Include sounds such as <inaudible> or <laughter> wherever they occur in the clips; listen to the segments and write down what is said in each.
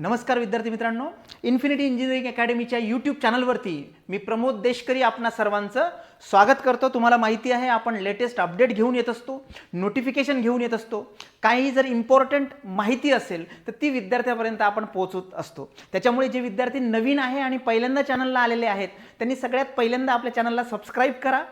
नमस्कार विद्यार्थी मित्रांनो इन्फिनिटी इंजिनिअरिंग अकॅडमीच्या यूट्यूब चॅनलवरती मी प्रमोद देशकरी आपणा सर्वांचं स्वागत करतो. तुम्हाला माहिती आहे आपण लेटेस्ट अपडेट घेऊन येत असतो नोटिफिकेशन घेऊन येत असतो. काही जर इम्पॉर्टंट माहिती असेल तर ती विद्यार्थ्यापर्यंत आपण पोहोचत असतो. त्याच्यामुळे जे विद्यार्थी नवीन आहे आणि पहिल्यांदा चॅनलला आलेले आहेत त्यांनी सगळ्यात पहिल्यांदा आपल्या चॅनलला सबस्क्राईब करा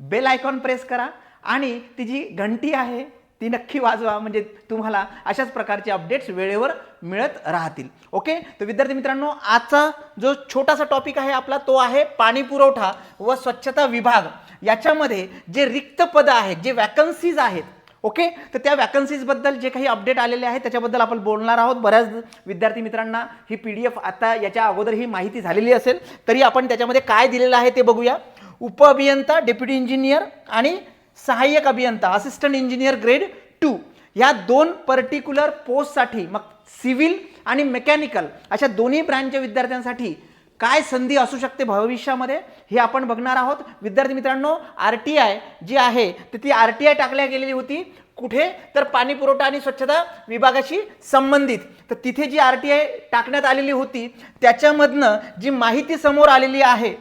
बेल आयकॉन प्रेस करा आणि ती जी घंटी आहे ती नक्की वाजवा. म्हणजे तुम्हाला अशाच प्रकारचे अपडेट्स वेळेवर मिळत राहतील. ओके तर विद्यार्थी मित्रांनो आजचा जो छोटासा टॉपिक आहे आपला तो आहे पाणी पुरवठा व स्वच्छता विभाग. याच्यामध्ये जे रिक्त पदं आहेत जे वॅकन्सीज आहेत ओके तर त्या वॅकन्सीजबद्दल जे काही अपडेट आलेले आहेत त्याच्याबद्दल आपण बोलणार आहोत. बऱ्याच विद्यार्थी मित्रांना ही पी डी एफ आता याच्या अगोदर ही माहिती झालेली असेल. तरी आपण त्याच्यामध्ये काय दिलेलं आहे ते बघूया. उपअभियंता डेप्युटी इंजिनियर आणि सहाय्यक अभियंता असिस्टंट इंजिनियर ग्रेड टू या दोन पर्टिक्युलर पोस्टसाठी मग सिव्हिल आणि मेकॅनिकल अशा दोन्ही ब्रँचच्या विद्यार्थ्यांसाठी काय संधी असू शकते भविष्यामध्ये हे आपण बघणार आहोत. विद्यार्थी मित्रांनो आर टी आय जी आहे तर ती आर टी आय टाकल्या गेलेली होती कुठे? तर पाणी पुरवठा आणि स्वच्छता विभागाशी संबंधित. तर तिथे जी आर टी आय टाकण्यात आलेली होती त्याच्यामधनं जी माहिती समोर आलेली आहे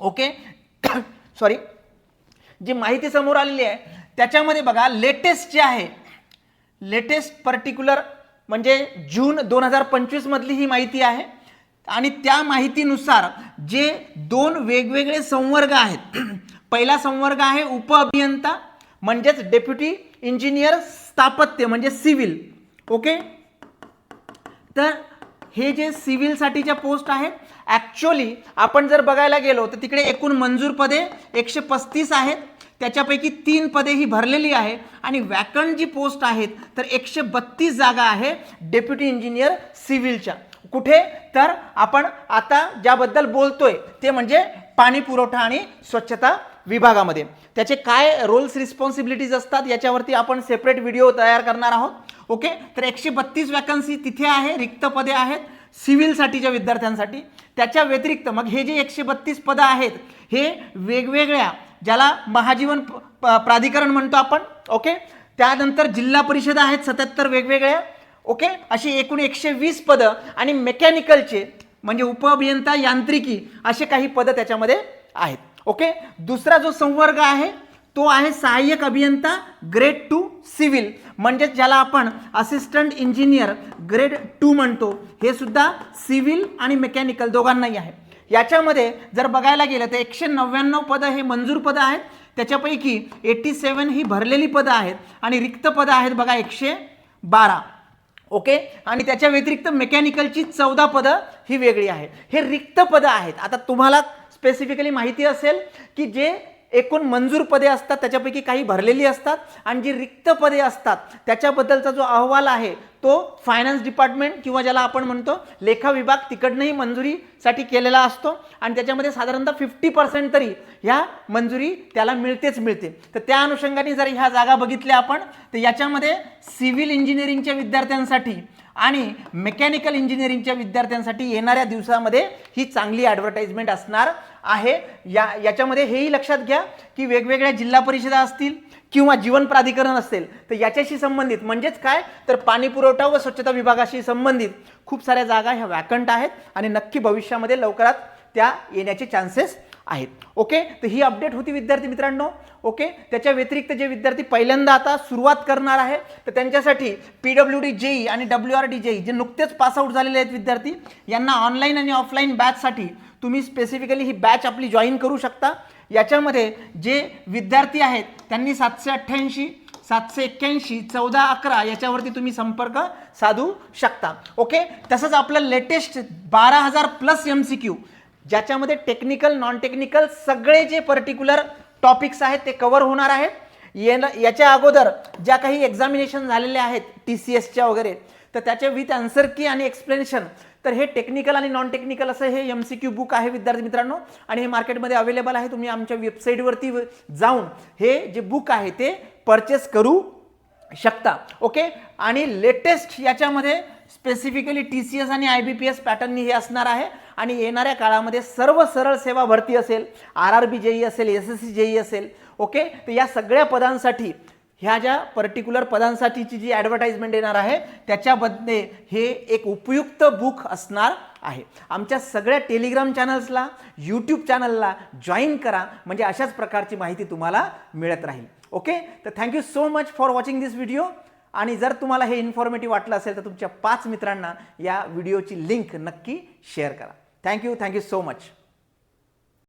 ओके? <coughs> सॉरी जी माहिती समोर आलेली आहे त्याच्यामध्ये बघा लेटेस्ट जे आहे लेटेस्ट पर्टिक्युलर म्हणजे जून दोन हजार पंचवीसमधली ही माहिती आहे. आणि त्या माहितीनुसार जे दोन वेगवेगळे संवर्ग आहेत <clears throat> पहिला संवर्ग आहे उप अभियंता म्हणजेच डेप्युटी इंजिनियर स्थापत्य म्हणजे सिव्हिल ओके तर हे जे सिव्हिलसाठीच्या पोस्ट आहेत ॲक्च्युअली आपण जर बघायला गेलो तर तिकडे एकूण मंजूर पदे एकशे पस्तीस आहेत. त्याच्यापैकी तीन पदे ही भरलेली आहे. आणि वॅकंट जी पोस्ट आहेत तर एकशे बत्तीस जागा आहे डेप्युटी इंजिनियर सिव्हिलच्या. कुठे? तर आपण आता ज्याबद्दल बोलतोय ते म्हणजे पाणी पुरवठा आणि स्वच्छता विभागामध्ये. त्याचे काय रोल्स रिस्पॉन्सिबिलिटीज असतात याच्यावरती आपण सेपरेट व्हिडिओ तयार करणार आहोत. ओके तर एकशे बत्तीस वॅकन्सी तिथे आहे रिक्त पदे आहेत. सिव्हिलसाठीच्या विद्यार्थ्यांसाठी. त्याच्या व्यतिरिक्त मग हे जे एकशे बत्तीस पदं आहेत हे वेगवेगळ्या ज्याला महाजीवन प- प- प्राधिकरण म्हणतो आपण ओके? त्यानंतर जिल्हा परिषद आहेत सत्याहत्तर वेगवेगळ्या ओके? अशी एकूण एकशे वीस पदं आणि मेकॅनिकलचे म्हणजे उपअभियंता यांत्रिकी असे काही पदं त्याच्यामध्ये आहेत ओके? दुसरा जो संवर्ग आहे तो आहे सहाय्यक अभियंता ग्रेड टू सिव्हिल म्हणजेच ज्याला आपण असिस्टंट इंजिनियर ग्रेड टू म्हणतो. हे सुद्धा सिव्हिल आणि मेकॅनिकल दोघांनाही आहे. याच्यामध्ये जर बघायला गेलं तर एकशे नव्याण्णव पदं हे मंजूर पदं आहेत. त्याच्यापैकी एटी सेवन ही भरलेली पदं आहेत. आणि रिक्त पदं आहेत बघा एकशे बारा. ओके? आणि त्याच्या व्यतिरिक्त मेकॅनिकलची चौदा पदं ही वेगळी आहेत. हे रिक्त पदं आहेत. आता तुम्हाला स्पेसिफिकली माहिती असेल की जे एकूण मंजूर पदे असतात त्याच्यापैकी काही भरलेली असतात आणि जी रिक्त पदे असतात त्याच्याबद्दलचा जो अहवाल आहे तो फायनान्स डिपार्टमेंट किंवा ज्याला आपण म्हणतो लेखा विभाग तिकडनंही मंजुरीसाठी केलेला असतो आणि त्याच्यामध्ये साधारणतः फिफ्टी पर्सेंट तरी ह्या मंजुरी त्याला मिळतेच मिळते. तर त्या अनुषंगाने जर ह्या जागा बघितल्या आपण तर याच्यामध्ये सिव्हिल इंजिनिअरिंगच्या विद्यार्थ्यांसाठी आणि मेकॅनिकल इंजिनिअरिंगच्या विद्यार्थ्यांसाठी येणाऱ्या दिवसामध्ये ही चांगली ॲडव्हर्टाइजमेंट असणार आहे. या याच्यामध्ये हेही लक्षात घ्या की वेगवेगळ्या जिल्हा परिषदा असतील किंवा जीवन प्राधिकरण असेल तर याच्याशी संबंधित. म्हणजेच काय? तर पाणी पुरवठा व स्वच्छता विभागाशी संबंधित खूप साऱ्या जागा ह्या वॅकंट आहेत आणि नक्की भविष्यामध्ये लवकरात त्या येण्याचे चान्सेस आहेत. ओके तर ही अपडेट होती विद्यार्थी मित्रांनो. ओके त्याच्या व्यतिरिक्त जे विद्यार्थी पहिल्यांदा आता सुरुवात करणार आहे तर त्यांच्यासाठी पी डब्ल्यू डी जेई आणि डब्ल्यू आर डी जेई जे नुकतेच पासआउट झालेले आहेत विद्यार्थी यांना ऑनलाईन आणि ऑफलाईन बॅचसाठी तुम्ही स्पेसिफिकली ही बॅच आपली जॉईन करू शकता. याच्यामध्ये जे विद्यार्थी आहेत त्यांनी सातशे अठ्ठ्याऐंशी सातशे एक्क्याऐंशी चौदा अकरा याच्यावरती तुम्ही संपर्क साधू शकता. ओके तसंच आपलं लेटेस्ट बारा हजार प्लस एम सी क्यू ज्याच्यामध्ये टेक्निकल नॉन टेक्निकल सगळे जे पर्टिक्युलर टॉपिक्स आहेत ते कवर होणार आहेत याच्या अगोदर ज्या काही एक्झामिनेशन झालेल्या आहेत टी सी एसच्या वगैरे तर त्याचे विथ आन्सर की आणि एक्सप्लेनेशन तर हे टेक्निकल आणि नॉन टेक्निकल असं हे एम सी क्यू बुक आहे विद्यार्थी मित्रांनो. आणि हे मार्केटमध्ये अवेलेबल आहे तुम्ही आमच्या वेबसाईटवरती जाऊन हे जे बुक आहे ते परचेस करू शकता. ओके आणि लेटेस्ट याच्यामध्ये स्पेसिफिकली टी सी एस आणि आय बी पी एस पॅटर्ननी हे असणार आहे. आणि येणाऱ्या काळामध्ये सर्व सरळ सेवा भरती असेल आर आर बी जेई असेल एस एस सी जेई असेल ओके तर या सगळ्या पदांसाठी ह्या ज्या पर्टिक्युलर पदांसाठीची जी ॲडव्हर्टाईजमेंट येणार आहे त्याच्यामध्ये हे एक उपयुक्त बुक असणार आहे. आमच्या सगळ्या टेलिग्राम चॅनल्सला यूट्यूब चॅनलला जॉईन करा. म्हणजे अशाच प्रकारची माहिती तुम्हाला मिळत राहील. ओके तर thank you so much for watching this video आणि जर तुम्हाला हे इन्फॉर्मेटिव्ह वाटलं असेल तर तुमच्या पाच मित्रांना या व्हिडिओची लिंक नक्की शेअर करा. Thank you thank you so much